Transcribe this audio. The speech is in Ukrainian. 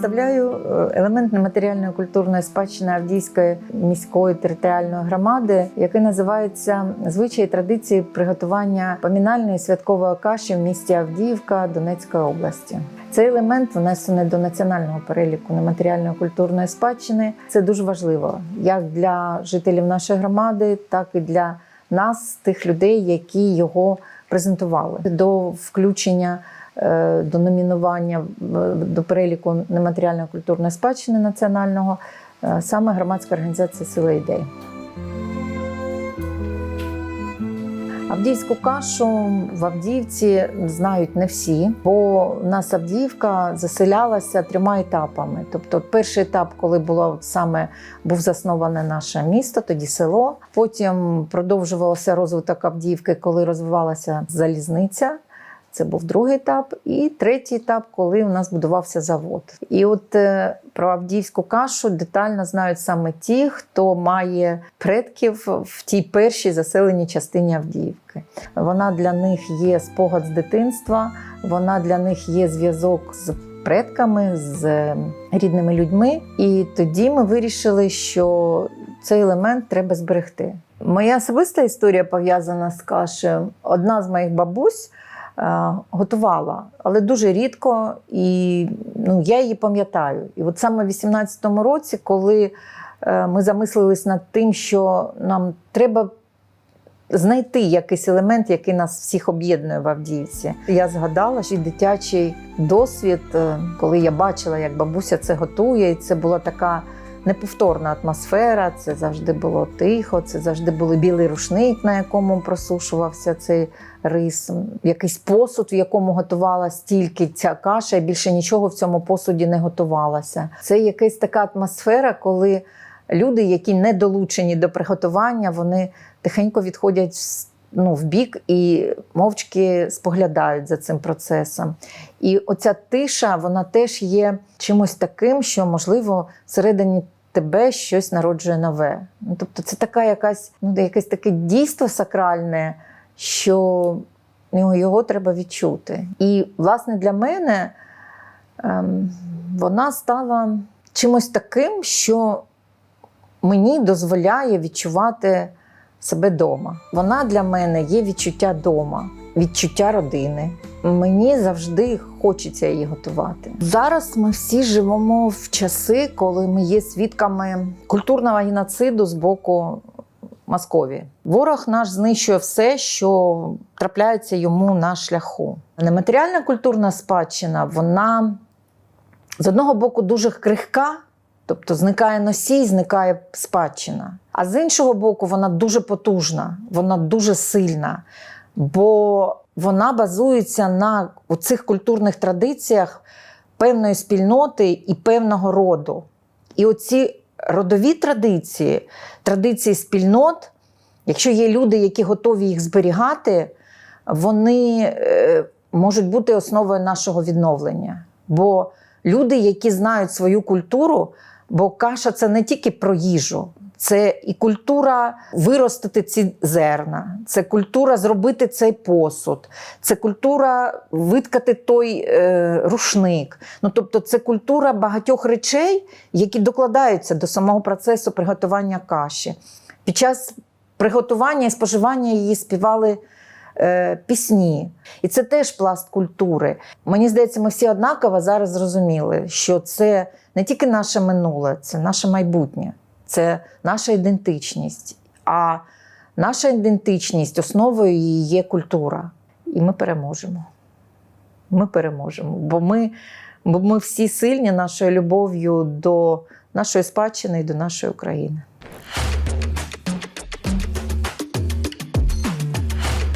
представляю е, елемент нематеріальної культурної спадщини Авдіївської міської територіальної громади, який називається звичаї традиції приготування помінальної святкової каші в місті Авдіївка Донецької області. Цей елемент внесений до національного переліку нематеріальної культурної спадщини. Це дуже важливо як для жителів нашої громади, так і для нас, тих людей, які його презентували до включення. Е, До номінування до переліку нематеріальної культурної спадщини національного е, саме громадська організація Сила ідей. Авдіївську кашу в Авдіївці знають не всі, бо у нас Авдіївка заселялася трьома етапами. Тобто, перший етап, коли було саме був засноване наше місто, тоді село. Потім продовжувався розвиток Авдіївки, коли розвивалася залізниця. Це був другий етап, і третій етап, коли у нас будувався завод. І от е, про Авдіївську кашу детально знають саме ті, хто має предків в тій першій заселеній частині Авдіївки. Вона для них є спогад з дитинства, вона для них є зв'язок з предками, з е, рідними людьми. І тоді ми вирішили, що цей елемент треба зберегти. Моя особиста історія пов'язана з кашею. Одна з моїх бабусь готувала, але дуже рідко, і ну, я її пам'ятаю. І от саме в 18-му році, коли е, ми замислились над тим, що нам треба знайти якийсь елемент, який нас всіх об'єднує в Авдіївці. Я згадала й дитячий досвід, е, коли я бачила, як бабуся це готує, і це була така. Неповторна атмосфера, це завжди було тихо, це завжди був білий рушник, на якому просушувався цей рис, якийсь посуд, в якому готувалась тільки ця каша, і більше нічого в цьому посуді не готувалося. Це якась така атмосфера, коли люди, які не долучені до приготування, вони тихенько відходять в ну, в бік і мовчки споглядають за цим процесом. І оця тиша, вона теж є чимось таким, що, можливо, всередині тебе щось народжує нове. Ну, тобто, це така якась, ну, якесь таке дійство сакральне, що ну, його треба відчути. І, власне, для мене ем, вона стала чимось таким, що мені дозволяє відчувати себе вдома. Вона для мене є відчуття дома, відчуття родини. Мені завжди хочеться її готувати. Зараз ми всі живемо в часи, коли ми є свідками культурного геноциду з боку Московії. Ворог наш знищує все, що трапляється йому на шляху. Нематеріальна культурна спадщина, вона з одного боку дуже крихка, тобто зникає носій, зникає спадщина. А з іншого боку, вона дуже потужна, вона дуже сильна, бо вона базується на цих культурних традиціях певної спільноти і певного роду. І оці родові традиції, традиції спільнот, якщо є люди, які готові їх зберігати, вони е, можуть бути основою нашого відновлення. Бо люди, які знають свою культуру, бо каша це не тільки про їжу. Це і культура виростити ці зерна, це культура зробити цей посуд, це культура виткати той е, рушник. Ну, тобто, це культура багатьох речей, які докладаються до самого процесу приготування каші. Під час приготування і споживання її співали е, пісні. І це теж пласт культури. Мені здається, ми всі однаково зараз зрозуміли, що це не тільки наше минуле, це наше майбутнє, це наша ідентичність. А наша ідентичність основою її є культура. І ми переможемо. Ми переможемо. Бо ми, бо ми всі сильні нашою любов'ю до нашої спадщини і до нашої України.